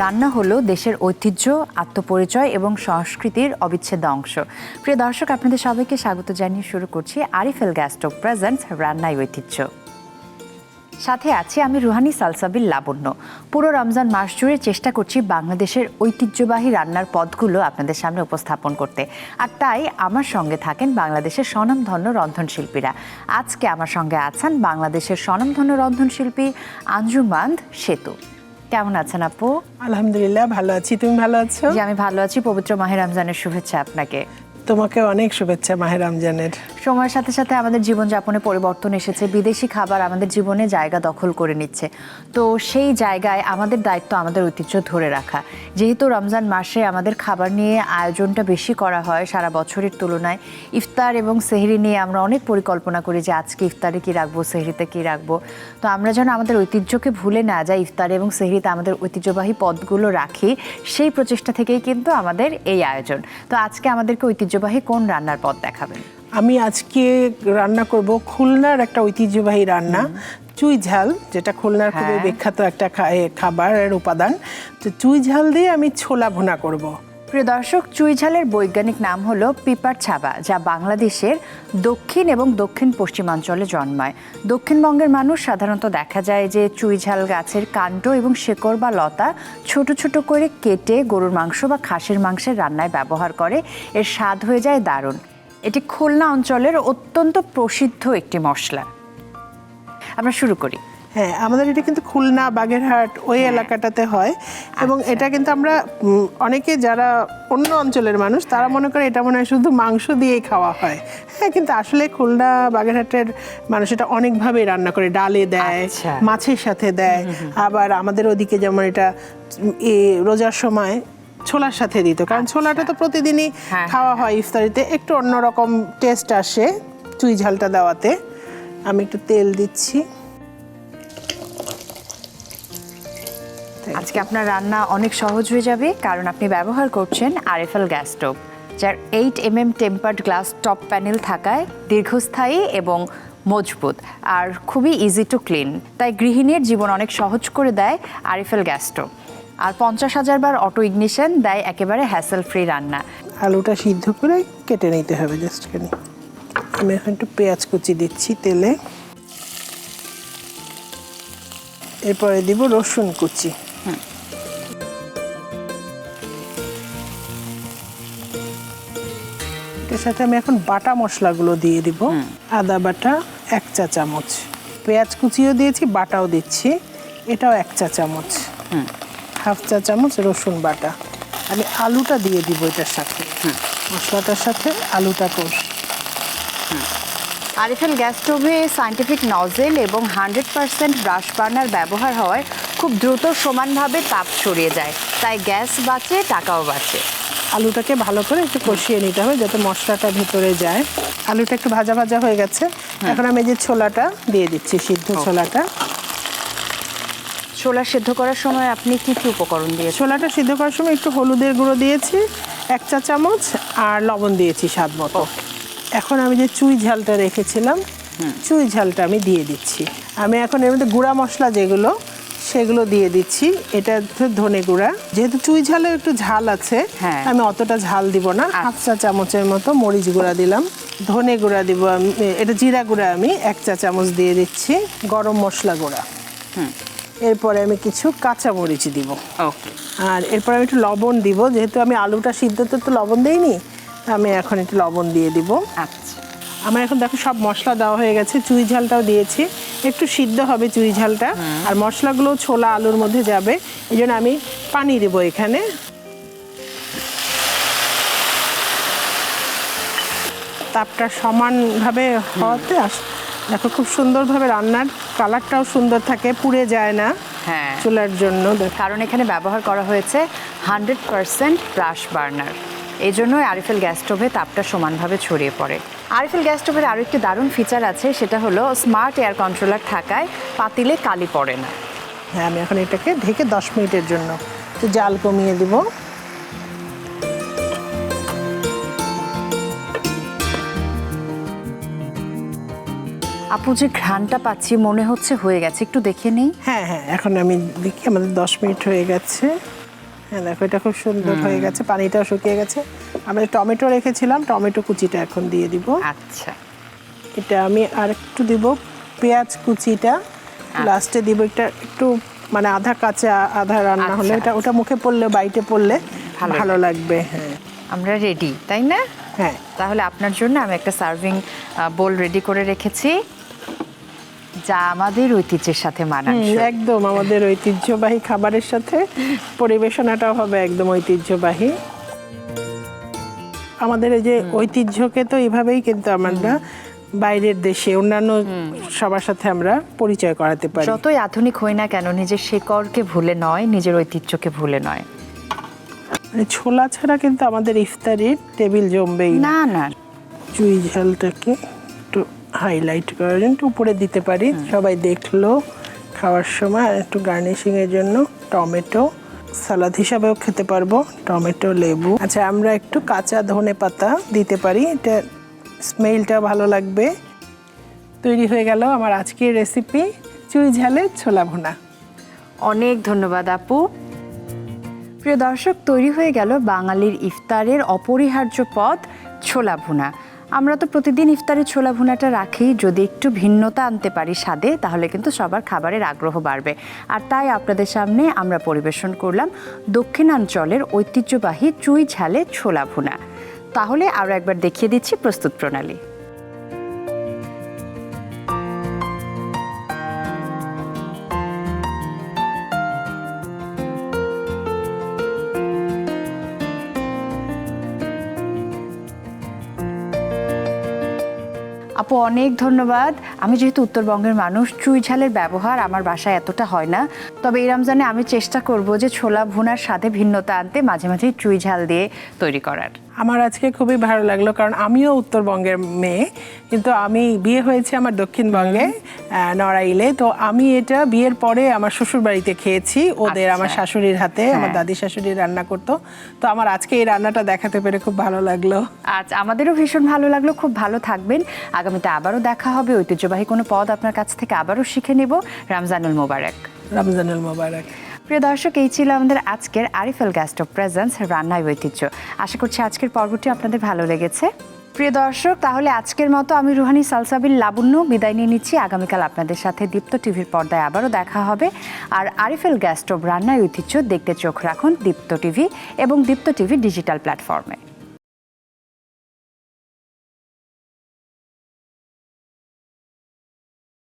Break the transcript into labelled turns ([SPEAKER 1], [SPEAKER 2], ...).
[SPEAKER 1] রান্না হলো দেশের ঐতিহ্য, আত্মপরিচয় এবং সংস্কৃতির অবিচ্ছেদ্য অংশ। প্রিয় দর্শক, আপনাদের সবাইকে স্বাগত জানিয়ে শুরু করছি আরিফেল গ্যাস্টক প্রেজেন্টস রান্নাই ঐতিহ্য। সাথে আছি আমি রুহানি সালসাবিল লাবণ্য। পুরো রমজান মাস জুড়ে চেষ্টা করছি বাংলাদেশের ঐতিহ্যবাহী রান্নার পদগুলো আপনাদের সামনে উপস্থাপন করতে। আর তাই আমার সঙ্গে থাকেন বাংলাদেশের স্বনামধন্য রন্ধনশিল্পীরা। আজকে আমার সঙ্গে আছেন বাংলাদেশের স্বনামধন্য রন্ধনশিল্পী আঞ্জুমান্দ সেতু। কেমন আছেন আপু?
[SPEAKER 2] আলহামদুলিল্লাহ ভালো আছি। তুমি ভালো আছো?
[SPEAKER 1] জি আমি ভালো আছি। পবিত্র মাহের রমজানের শুভেচ্ছা আপনাকে।
[SPEAKER 2] তোমাকে অনেক শুভেচ্ছা মাহের রমজানের।
[SPEAKER 1] সময়ের সাথে সাথে আমাদের জীবনযাপনে পরিবর্তন এসেছে। বিদেশি খাবার আমাদের জীবনে জায়গা দখল করে নিচ্ছে। তো সেই জায়গায় আমাদের দায়িত্ব, আমাদের ঐতিহ্য ধরে রাখা। যেহেতু রমজান মাসে আমাদের খাবার নিয়ে আয়োজনটা বেশি করা হয় সারা বছরের তুলনায়, ইফতার এবং সেহরি নিয়ে আমরা অনেক পরিকল্পনা করি যে আজকে ইফতারে কি রাখব, সেহরিতে কি রাখব। তো আমরা যেন আমাদের ঐতিহ্যকে ভুলে না যাই ইফতার এবং সেহরিতে আমাদের ঐতিহ্যবাহী পদগুলো রাখি, সেই প্রচেষ্টা থেকেই কিন্তু আমাদের এই আয়োজন। তো আজকে আমাদেরকে ঐতিহ্যবাহী কোন রান্নার পদ দেখাবেন?
[SPEAKER 2] আমি আজকে রান্না করব খুলনার একটা ঐতিহ্যবাহী রান্না চুই ঝাল যেটা খুলনার খুবই
[SPEAKER 1] হ্যাঁ।
[SPEAKER 2] বিখ্যাত একটা খাবারের উপাদান তো চুই ঝাল দিয়ে আমি ছোলা ভুনা করব।
[SPEAKER 1] প্রিয় দর্শক চুই ঝালের বৈজ্ঞানিক নাম হলো পিপার ছাবা যা বাংলাদেশের দক্ষিণ এবং দক্ষিণ পশ্চিমাঞ্চলে জন্মায় দক্ষিণবঙ্গের মানুষ সাধারণত দেখা যায় যে চুই ঝাল গাছের কাণ্ড এবং শেকড় বা লতা ছোট ছোট করে কেটে গরুর মাংস বা খাসির মাংসের রান্নায় ব্যবহার করে এর স্বাদ হয়ে যায় দারুণ এটি খুলনা অঞ্চলের অত্যন্ত প্রসিদ্ধ একটি মশলা। আমরা শুরু করি।
[SPEAKER 2] হ্যাঁ আমাদের এটা কিন্তু খুলনা বাগেরহাট ওই এলাকাটাতে হয় এবং
[SPEAKER 1] আচ্ছা।
[SPEAKER 2] এটা কিন্তু আমরা অনেকে যারা অন্য অঞ্চলের মানুষ তারা মনে করে এটা মনে হয় শুধু মাংস দিয়েই খাওয়া হয়। হ্যাঁ কিন্তু আসলে খুলনা বাগেরহাটের মানুষ এটা অনেকভাবে রান্না করে। ডালে দেয়
[SPEAKER 1] আচ্ছা।
[SPEAKER 2] মাছের সাথে দেয়। আবার আমাদের ওদিকে যেমন এটা এ, রোজার সময় ছোলার সাথে দিত। কারণ ছোলাটা তো প্রতিদিনই
[SPEAKER 1] হ্যাঁ,
[SPEAKER 2] খাওয়া হয়। ইফতারিতে। একটু অন্যরকম টেস্ট আসে চুই ঝালটা দেওয়াতে। আমি একটু তেল দিচ্ছি।
[SPEAKER 1] আজকে আপনার রান্না অনেক সহজ হয়ে যাবে কারণ আপনি ব্যবহার করছেন আরএফএল গ্যাস স্টোভ যার eight M M tempered glass top panel থাকায় দীর্ঘস্থায়ী এবং মজবুত আর খুবই ইজি টু ক্লিন তাই গৃহিণীর জীবন অনেক সহজ করে দেয় আরএফএল গ্যাস স্টোভ। আর পঞ্চাশ হাজার বার অটো ইগনিশন দেয় একেবারে হ্যাসেল ফ্রি রান্না।
[SPEAKER 2] আলুটা সিদ্ধ করে কেটে নিতে হবে জাস্ট খানি আমি এখন একটু পেঁয়াজ কুচি দিচ্ছি তেলে। এরপরে দিব রসুন কুচি। এটার সাথে আমি এখন বাটা মশলাগুলো দিয়ে দিব। আদা বাটা এক চা চামচ। পেঁয়াজ কুচিও দিয়েছি বাটাও দিচ্ছি। এটাও এক চা চামচ। হাফ চা চামচ রসুন বাটা। আমি আলুটা দিয়ে দিব এটার সাথে। মশলাটার সাথে আলুটা কষ।
[SPEAKER 1] আরএফএল গ্যাস স্টোভে সায়েন্টিফিক নজেল এবং হান্ড্রেড পার্সেন্ট ব্রাশ বার্নার ব্যবহার হওয়ায় খুব দ্রুত সমানভাবে তাপ ছড়িয়ে যায়। তাই গ্যাস বাঁচে টাকাও বাঁচে।
[SPEAKER 2] আলুটাকে ভালো করে একটু কষিয়ে নিতে হবে যাতে মশলাটা ভেতরে যায়। আলুটা একটু ভাজা ভাজা হয়ে গেছে। এখন আমি যে ছোলাটা দিয়ে দিচ্ছি সিদ্ধ ছোলাটা।
[SPEAKER 1] ছোলা সিদ্ধ করার সময় আপনি কি কি উপকরণ দিয়েছেন?
[SPEAKER 2] ছোলাটা সিদ্ধ করার সময় একটু হলুদের গুঁড়ো দিয়েছি এক চা চামচ আর লবণ দিয়েছি স্বাদ মতো। এখন আমি যে চুই ঝালটা রেখেছিলাম চুই ঝালটা আমি দিয়ে দিচ্ছি। আমি এখন এর মধ্যে গুঁড়া মশলা যেগুলো সেগুলো দিয়ে দিচ্ছি। এটা ধনে গুঁড়া। যেহেতু চুই ঝালের একটু ঝাল আছে
[SPEAKER 1] হ্যাঁ।
[SPEAKER 2] আমি অতটা ঝাল দিব না। হাফ চা চামচের মতো মরিচ গুঁড়া দিলাম। ধনে গুঁড়া দিব আমি এটা জিরা গুঁড়া আমি এক চা চামচ দিয়ে দিচ্ছি গরম মশলা গুঁড়া। এরপরে আমি কিছু কাঁচা মরিচ দিব।
[SPEAKER 1] ওকে
[SPEAKER 2] আর এরপর আমি একটু লবণ দিব যেহেতু আমি আলুটা সিদ্ধতে তো লবণ দেইনি আমি এখন একটু লবণ দিয়ে দিব।
[SPEAKER 1] আচ্ছা।
[SPEAKER 2] আমার এখন দেখো সব মশলা দেওয়া হয়ে গেছে চুই ঝালটাও দিয়েছি। একটু সিদ্ধ হবে চুই ঝালটা আর মশলাগুলো ছোলা আলুর মধ্যে যাবে এই জন্য আমি পানি দেবো এখানে। তাপটা সমানভাবে হওয়াতে আস- দেখো খুব সুন্দরভাবে রান্নার কালারটাও সুন্দর থাকে পুড়ে যায় না
[SPEAKER 1] হ্যাঁ।
[SPEAKER 2] চুলার জন্য
[SPEAKER 1] কারণ এখানে ব্যবহার করা হয়েছে হান্ড্রেড পার্সেন্ট ব্রাশ বার্নার। এই জন্যই আরএফএল গ্যাস স্টোভে তাপটা সমানভাবে ছড়িয়ে পড়ে। আরএফএল গ্যাস স্টোভের আরও একটি দারুণ ফিচার আছে সেটা হলো স্মার্ট এয়ার কন্ট্রোলার থাকায় পাতিলে কালি পড়ে না।
[SPEAKER 2] হ্যাঁ আমি এখন এটাকে ঢেকে দশ মিনিটের জন্য জাল কমিয়ে দিব।
[SPEAKER 1] আপু যে ঘ্রাণটা পাচ্ছি মনে হচ্ছে হয়ে গেছে। একটু দেখে নেই?
[SPEAKER 2] হ্যাঁ হ্যাঁ এখন আমি দেখি আমাদের দশ মিনিট হয়ে গেছে। হ্যাঁ দেখো এটা খুব সুন্দর হয়ে গেছে পানিটাও শুকিয়ে গেছে। আমরা টমেটো রেখেছিলাম টমেটো কুচিটা এখন দিয়ে দিব।
[SPEAKER 1] আচ্ছা।
[SPEAKER 2] এটা আমি আর একটু দিব পেঁয়াজ কুচিটা। লাস্টে দিব এটা একটু মানে আধা কাঁচা আধা রান্না হলে
[SPEAKER 1] আচ্ছা।
[SPEAKER 2] এটা ওটা মুখে পড়লে বাইটে পড়লে
[SPEAKER 1] ভালো
[SPEAKER 2] লাগবে হ্যাঁ।
[SPEAKER 1] আমরা রেডি তাই না?
[SPEAKER 2] হ্যাঁ।
[SPEAKER 1] তাহলে আপনার জন্য আমি একটা সার্ভিং বোল রেডি করে রেখেছি। যা আমাদের ঐতিহ্যের সাথে মানানসই।
[SPEAKER 2] একদম আমাদের ঐতিহ্যবাহী খাবারের সাথে পরিবেশনাটাও হবে একদম ঐতিহ্যবাহী। আমাদের এই যে ঐতিহ্যকে তো এইভাবেই কিন্তু আমরা বাইরের দেশে অন্যান্য সবার সাথে আমরা পরিচয় করাতে পারি।
[SPEAKER 1] যতই আধুনিক হই না কেন নিজের শেকড়কে ভুলে নয় নিজের ঐতিহ্যকে ভুলে নয়।
[SPEAKER 2] মানে ছোলা ছাড়া কিন্তু আমাদের ইফতারির টেবিল জমবেই না
[SPEAKER 1] না।
[SPEAKER 2] চুই ঝালটাকে। হাইলাইট করার জন্য একটু উপরে দিতে পারি। সবাই দেখল খাওয়ার সময় একটু গার্নিশিং এর জন্য টমেটো সালাদ হিসাবেও খেতে পারব টমেটো লেবু। আচ্ছা আমরা একটু কাঁচা ধনে পাতা দিতে পারি এটা স্মেলটা ভালো লাগবে। তৈরি হয়ে গেল আমার আজকের রেসিপি চুই ঝালের ছোলা ভুনা।
[SPEAKER 1] অনেক ধন্যবাদ আপু। প্রিয় দর্শক তৈরি হয়ে গেল বাঙালির ইফতারের অপরিহার্য পদ ছোলা ভুনা। আমরা তো প্রতিদিন ইফতারে ছোলা ভুনাটা রাখি, যদি একটু ভিন্নতা আনতে পারি স্বাদে, তাহলে কিন্তু সবার খাবারের আগ্রহ বাড়বে। আর তাই আপনাদের সামনে আমরা পরিবেশন করলাম দক্ষিণাঞ্চলের ঐতিহ্যবাহী চুই ঝালে ছোলা ভুনা। তাহলে আরও একবার দেখিয়ে দিচ্ছি প্রস্তুত প্রণালী। আপু অনেক ধন্যবাদ। আমি যেহেতু উত্তরবঙ্গের মানুষ চুই ঝালের ব্যবহার আমার বাসায় এতটা হয় না। তবে এই রমজানে আমি চেষ্টা করব যে ছোলা ভুনার সাথে ভিন্নতা আনতে মাঝে মাঝে চুই ঝাল দিয়ে তৈরি করার।
[SPEAKER 2] আমার আজকে খুবই ভালো লাগল কারণ আমিও উত্তরবঙ্গের মেয়ে কিন্তু আমি বিয়ে হয়েছে আমার দক্ষিণবঙ্গে নড়াইলে। তো আমি এটা বিয়ের পরে আমার শ্বশুর বাড়িতে খেয়েছি। ওদের আমার
[SPEAKER 1] আচ্ছা।
[SPEAKER 2] শাশুড়ির হাতে আমার
[SPEAKER 1] হ্যাঁ।
[SPEAKER 2] দাদি শাশুড়ি রান্না করতো। তো আমার আজকে এই রান্নাটা দেখাতে পেরে খুব ভালো লাগল।
[SPEAKER 1] আজ আমাদেরও ভীষণ ভালো লাগল। খুব ভালো থাকবেন। আগামীতে আবারও দেখা হবে। ঐতিহ্যবাহী কোনো পদ আপনার কাছ থেকে আবারও শিখে নেব। রমজানুল মোবারক।
[SPEAKER 2] রমজানুল মোবারক।
[SPEAKER 1] প্রিয় দর্শক এই ছিল আমাদের আজকের আরিফেল গ্যাস্ট অফ প্রেজেন্স রান্নায় ঐতিহ্য। আশা করছি আজকের পর্বটি আপনাদের ভালো লেগেছে। প্রিয় দর্শক তাহলে আজকের মতো আমি রুহানি সালসাবিল লাবণ্য বিদায় নিয়ে নিচ্ছি। আগামীকাল আপনাদের সাথে দীপ্ত টিভির পর্দায় আবারও দেখা হবে। আর আরিফেল গ্যাস্ট অফ রান্নায় ঐতিহ্য দেখতে চোখ রাখুন দীপ্ত টিভি এবং দীপ্ত টিভি ডিজিটাল প্ল্যাটফর্মে।